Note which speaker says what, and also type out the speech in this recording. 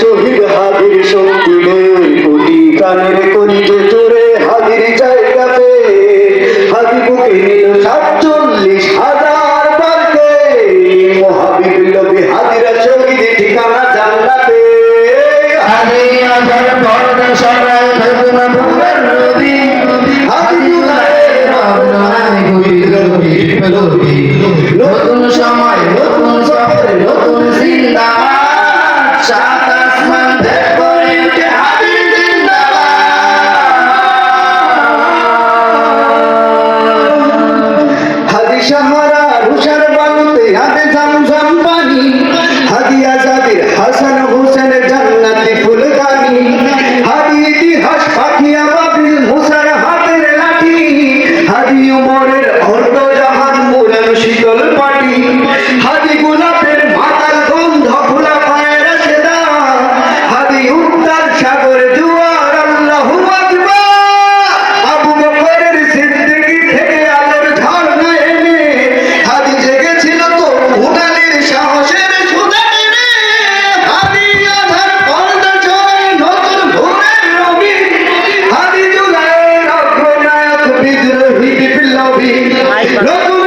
Speaker 1: শহীদ হাদির শক্তিদের কোটি কানের কলিজে জোরে হাদির জায়গাতে। হাদি বুকে নিল সাতচল্লিশ হাজার বারকে। মহাবীর লবি হাদিরা শহীদ ঠিকানা জান্নাতে।
Speaker 2: হাদি আধার পর্দা সরাই ভেতনা ভুলের নদী হাদি জুলাইয়ের ভাবনায় ঘুরিল ভিড়
Speaker 1: সাহারা রুষার বালুতে হাতে জামজাম পানি। হাদি আজাদের হাসান হোসেন জান্নাতি ফুলদানি। হাদি ইতিহাস পাখিয়া বাবিল মুসার হাতের লাঠি। হাদি শীতল পাটি বিদ্রোহী